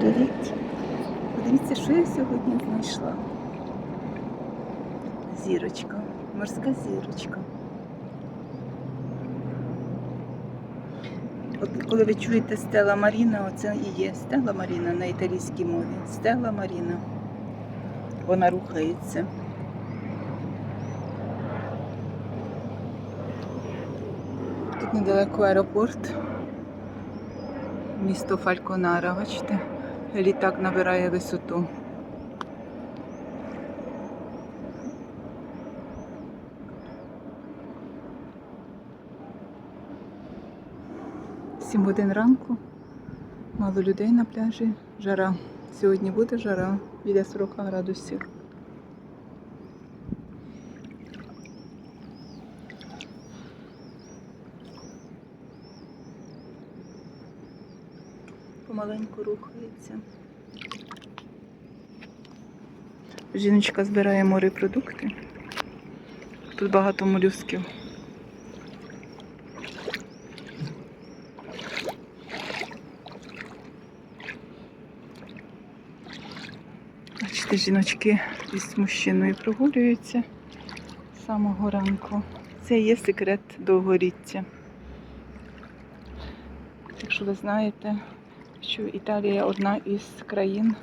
Привіт! Подивіться, що я сьогодні знайшла. Зірочка, морська зірочка. От коли ви чуєте Стела Маріна, оце і є Стела Маріна на італійській мові. Стела Маріна. Вона рухається. Тут недалеко аеропорт. Місто Фальконара, бачите? Літак набирає висоту. Сім годин ранку. Мало людей на пляжі. Жара. Сьогодні буде жара біля 40 градусів. Помаленьку рухається. Жіночка збирає морепродукти. Тут багато молюсків. Бачите, жіночки із мужчиною прогулюються з самого ранку. Це є секрет довголіття. Якщо ви знаєте, що Італія одна із країн,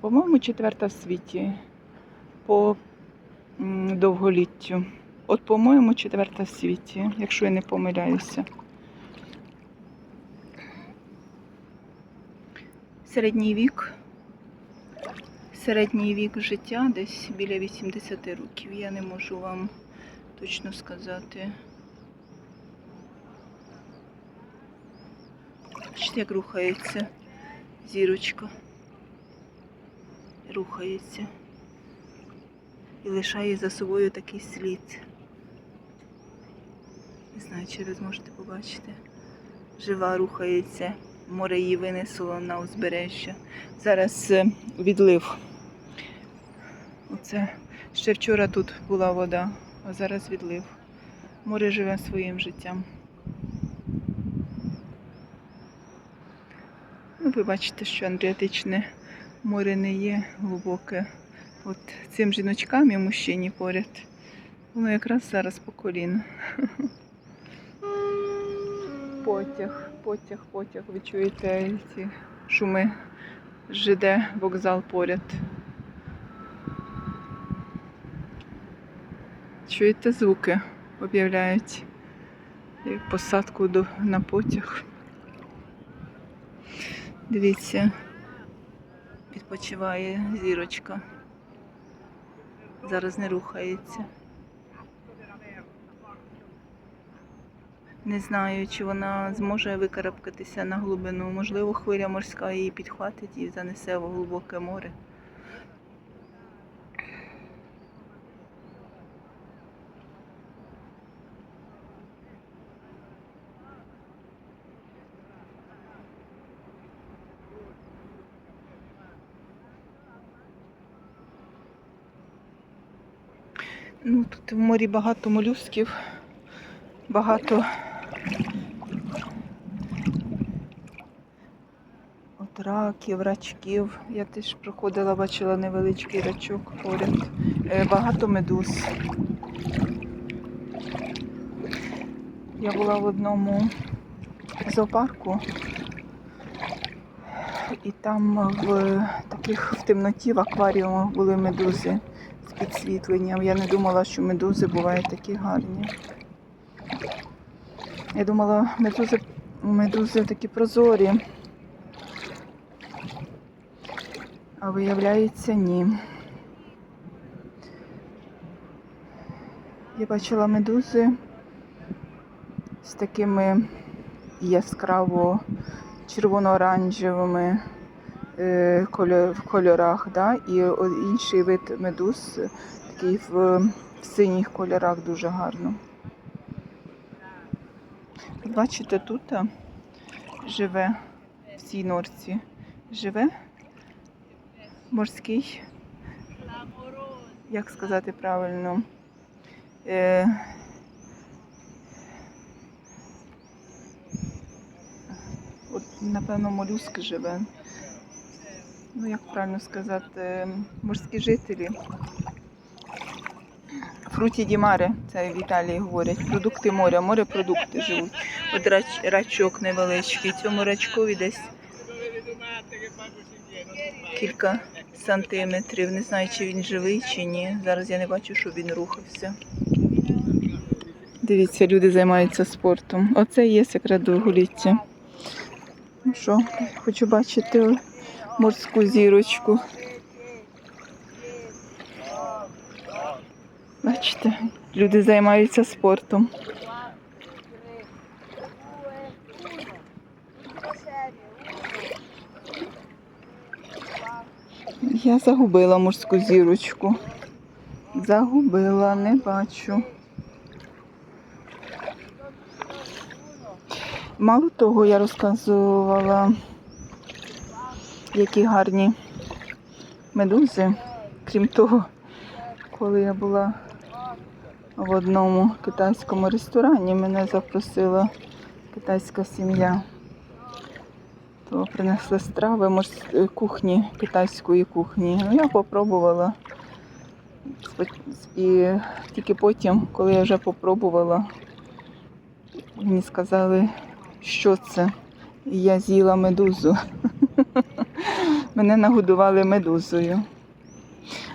по-моєму, четверта в світі по довголіттю. От, по-моєму, четверта в світі, якщо я не помиляюся. Середній вік. Середній вік життя десь біля 80 років. Я не можу вам точно сказати. Бачите, як рухається зірочка. Рухається. І лишає за собою такий слід. Не знаю, чи ви зможете побачити. Жива рухається. Море її винесло на узбережжя. Зараз е, відлив. Оце ще вчора тут була вода, а зараз відлив. Море живе своїм життям. Ви бачите, що Адріатичне море не є глибоке. От цим жіночкам і мужчині поряд. Воно якраз зараз по коліна. Потяг, потяг, потяг. Ви чуєте ці шуми ЖД вокзал поряд. Чуєте звуки? Об'являють посадку на потяг. Дивіться, відпочиває зірочка. Зараз не рухається. Не знаю, чи вона зможе викарабкатися на глибину. Можливо, хвиля морська її підхватить і занесе в глибоке море. Ну, тут в морі багато молюсків, багато от раків, рачків. Я теж проходила, бачила невеличкий рачок поряд. Е, Багато медуз. Я була в одному зоопарку, і там в таких в темноті в акваріумах були медузи підсвітленням. Я не думала, що медузи бувають такі гарні. Я думала, медузи, медузи такі прозорі. А виявляється, ні. Я бачила медузи з такими яскраво червоно-оранжевими в кольорах, да? і інший вид медуз такий в, в синіх кольорах дуже гарно. Бачите, тут живе в цій норці. Живе морський, як сказати правильно, е, от, напевно, молюск живе. Ну, як правильно сказати, морські жителі. Фруті ді це в Італії говорять. Продукти моря, морепродукти живуть. От рач, рачок невеличкий. Цьому рачкові десь кілька сантиметрів. Не знаю, чи він живий, чи ні. Зараз я не бачу, щоб він рухався. Дивіться, люди займаються спортом. Оце є секрет довголіття. Ну що, хочу бачити морську зірочку. Бачите, люди займаються спортом. Я загубила морську зірочку. Загубила, не бачу. Мало того, я розказувала, які гарні медузи. Крім того, коли я була в одному китайському ресторані, мене запросила китайська сім'я. То принесли страви морс- е, кухні, китайської кухні. Ну, я попробувала. І тільки потім, коли я вже попробувала, мені сказали, що це. І я з'їла медузу. Мене нагодували медузою.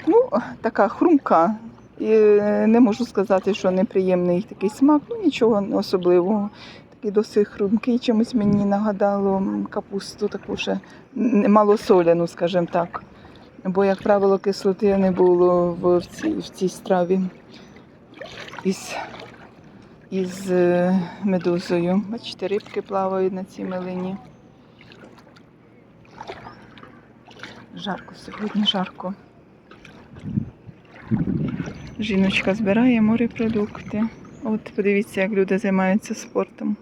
Ну, така хрумка. І е, не можу сказати, що неприємний такий смак, ну нічого особливого. Такий досить хрумкий, чимось мені нагадало капусту таку ще малосоляну, скажімо так. Бо, як правило, кислоти не було в, в, цій, в цій страві із, із е, медузою. Бачите, рибки плавають на цій милині. Жарко сьогодні, жарко. Жіночка збирає морепродукти. От подивіться, як люди займаються спортом.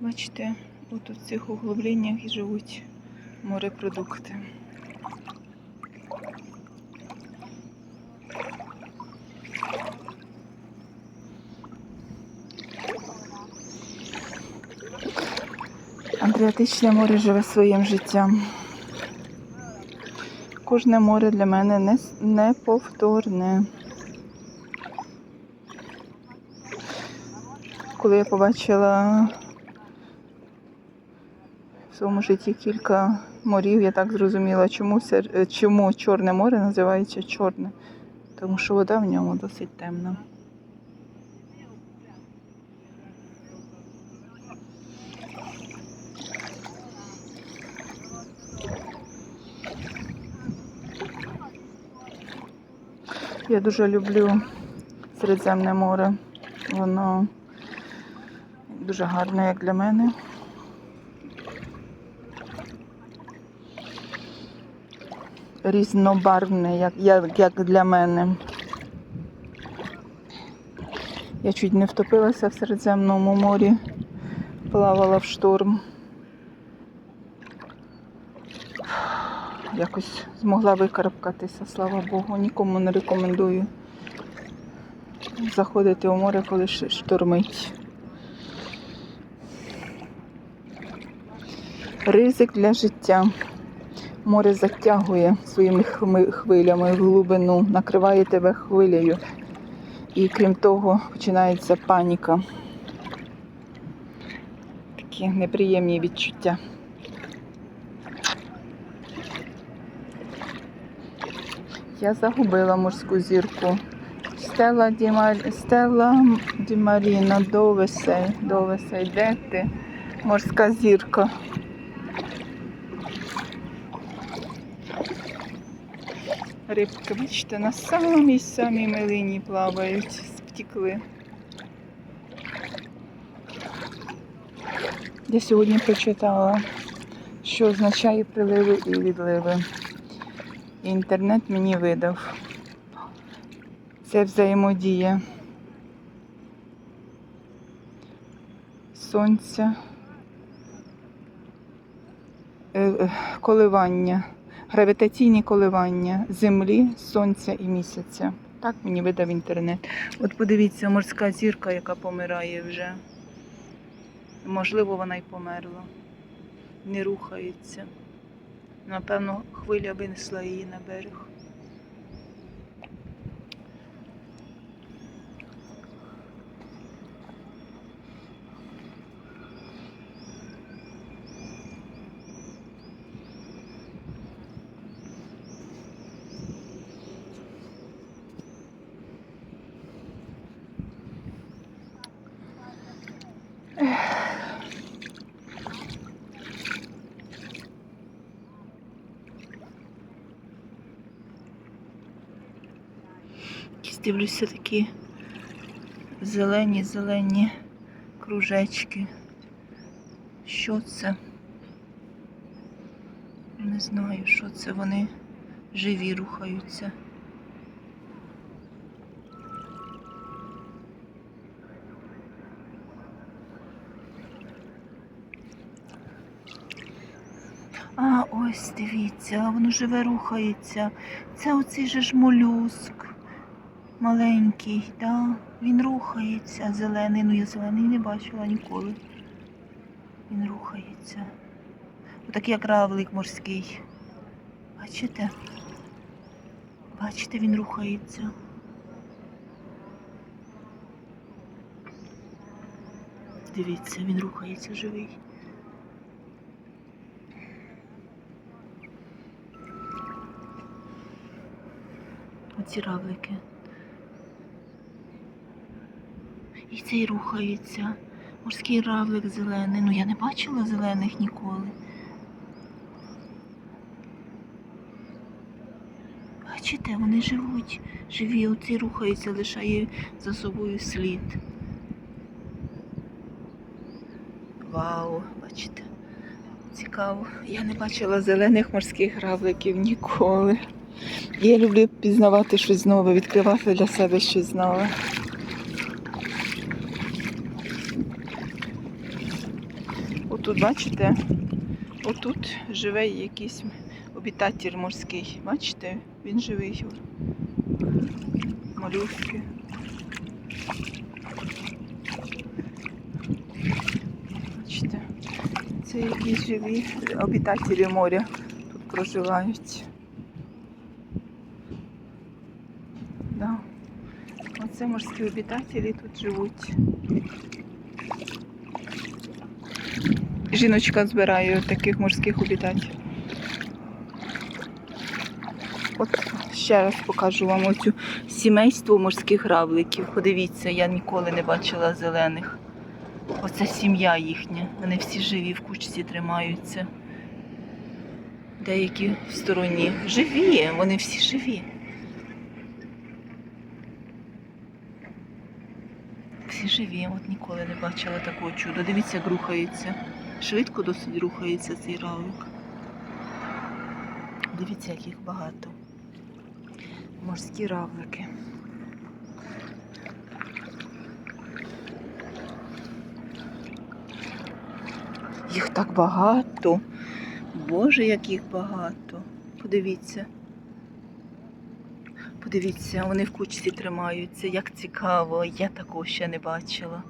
Бачите, от у цих углубленнях і живуть морепродукти. Адріатичне море живе своїм життям. Кожне море для мене неповторне. Коли я побачила в своєму житті кілька морів, я так зрозуміла, чому, чому Чорне море називається чорне. Тому що вода в ньому досить темна. Я дуже люблю Середземне море. Воно дуже гарне, як для мене. Різнобарвне, як, як, для мене. Я чуть не втопилася в Середземному морі, плавала в шторм. Якось змогла викарабкатися, слава Богу. Нікому не рекомендую заходити у море, коли штормить. Ризик для життя. Море затягує своїми хвилями в глибину, накриває тебе хвилею. І крім того, починається паніка. Такі неприємні відчуття. Я загубила морську зірку. Стела Ді, Мар... Стела Ді Маріна, довесей, довесей, де ти? Морська зірка. Рибки, бачите, на самій самій милині плавають, втікли. Я сьогодні прочитала, що означає приливи і відливи. Інтернет мені видав. Це взаємодія сонця, е, е, коливання гравітаційні коливання Землі, Сонця і місяця. Так мені видав інтернет. От подивіться, морська зірка, яка помирає вже. Можливо, вона й померла. Не рухається. Напевно, хвиля винесла її на берег. Якісь дивлюся такі зелені, зелені кружечки. Що це? Не знаю, що це вони живі рухаються. А, ось дивіться, воно живе рухається. Це оцей же ж молюск. Маленький, да? він рухається, зелений, ну я зелений не бачила ніколи. Він рухається. Отакий як равлик морський. Бачите? Бачите, він рухається. Дивіться, він рухається живий. Оці равлики. І цей рухається. Морський равлик зелений. Ну я не бачила зелених ніколи. Бачите, вони живуть, живі, оцей рухається, лишає за собою слід. Вау, бачите. Цікаво. Я не бачила зелених морських равликів ніколи. Я люблю пізнавати щось нове, відкривати для себе щось нове. Отут, бачите, отут живе якийсь обітатель морський. Бачите, він живий. Молюски. Бачите, це якісь живі обітателі моря тут проживають. Да. Оце морські обітателі тут живуть. Жіночка збирає таких морських обітателів. От ще раз покажу вам оцю сімейство морських равликів. Подивіться, я ніколи не бачила зелених. Оце сім'я їхня. Вони всі живі в кучці тримаються. Деякі в стороні. Живі, вони всі живі. Всі живі, от ніколи не бачила такого чуда. Дивіться, як рухається. Швидко досить рухається цей равлик. Дивіться, як їх багато. Морські равлики. Їх так багато. Боже, як їх багато. Подивіться. Подивіться, вони в кучці тримаються. Як цікаво, я такого ще не бачила.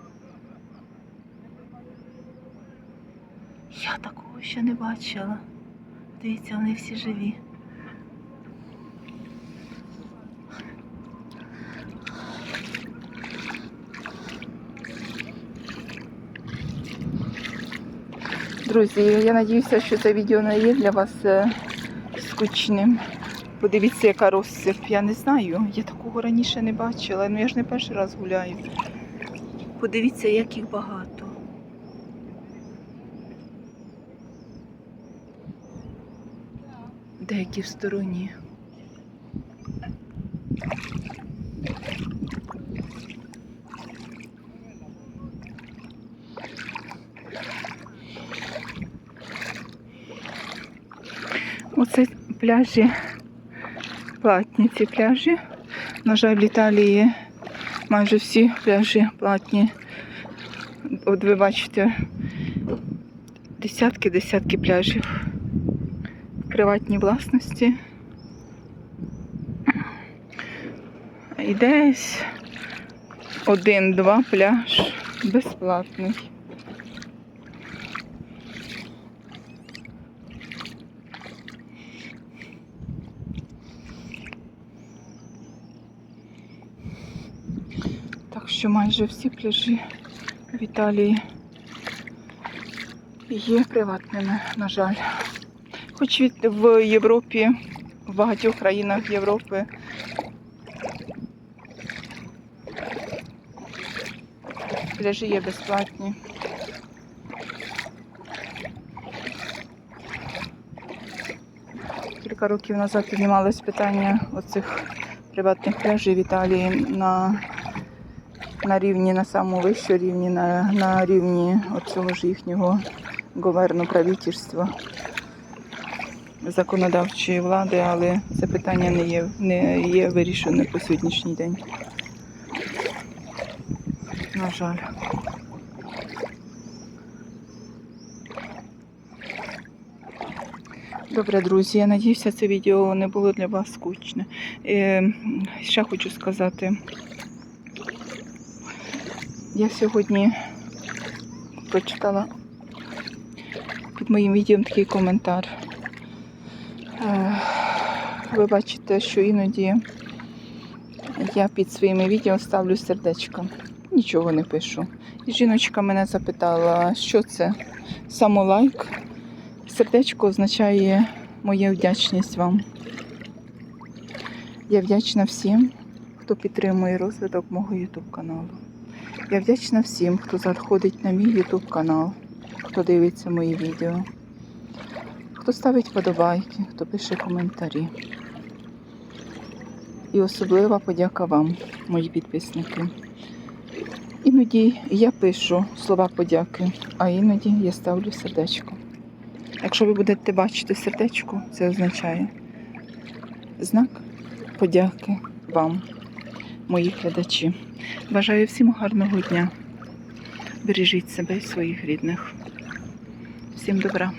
Такого ще не бачила. Дивіться, вони всі живі. Друзі, я сподіваюся, що це відео не є для вас е, скучним. Подивіться, яка розсип. Я не знаю. Я такого раніше не бачила. Ну я ж не перший раз гуляю. Подивіться, як їх багато. Деякі в стороні. Оце пляжі, платні ці пляжі. На жаль, в Італії майже всі пляжі платні. От ви бачите десятки-десятки пляжів. Приватній власності. І десь один-два пляж безплатний. Так що майже всі пляжі в Італії є приватними, на жаль. Хоч від, в Європі, в багатьох країнах Європи пляжі є безплатні. Кілька років назад піднімалось питання оцих приватних пляжів Італії на, на рівні, на самому вищому рівні, на, на рівні оцього ж їхнього говерну правительства законодавчої влади, але це питання не є, не є вирішене по сьогоднішній день. На жаль. Добре, друзі, я надіюся, це відео не було для вас скучне. Е, ще хочу сказати, я сьогодні прочитала під моїм відео такий коментар. Е, ви бачите, що іноді я під своїми відео ставлю сердечко. Нічого не пишу. І жіночка мене запитала, що це? Самолайк. Сердечко означає моя вдячність вам. Я вдячна всім, хто підтримує розвиток мого YouTube каналу. Я вдячна всім, хто заходить на мій YouTube канал, хто дивиться мої відео, хто ставить вподобайки, хто пише коментарі. І особлива подяка вам, мої підписники. Іноді я пишу слова подяки, а іноді я ставлю сердечко. Якщо ви будете бачити сердечко, це означає знак подяки вам, мої глядачі. Бажаю всім гарного дня. Бережіть себе і своїх рідних. Всім добра.